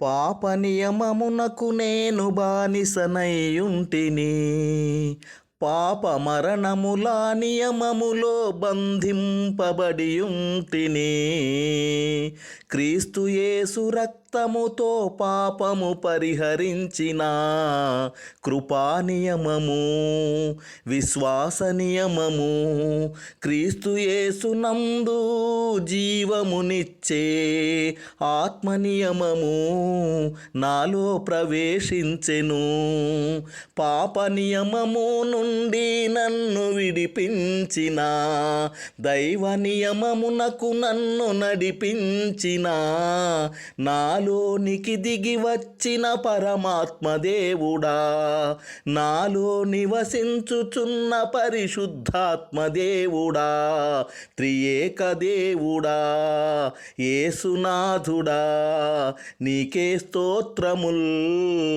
పాప నియమమునకు నేను బానిసనయ్యుంటిని పాప మరణములా నియమములో బంధింపబడియుంటిని. క్రీస్తు యేసు రక్తముతో పాపము పరిహరించిన కృపా నియమము విశ్వాస నియమము క్రీస్తు యేసు జీవమునిచ్చే ఆత్మ నియమము నాలో ప్రవేశించెను. పాప నియమము నుండి నన్ను విడిపించిన దైవ నియమమునకు నన్ను నడిపించిన నాలోనికి దిగి వచ్చిన పరమాత్మదేవుడా నాలో నివసించుచున్న పరిశుద్ధాత్మదేవుడా త్రియేక దేవుడా. ఏసునాథుడా నీకే స్తోత్రముల్.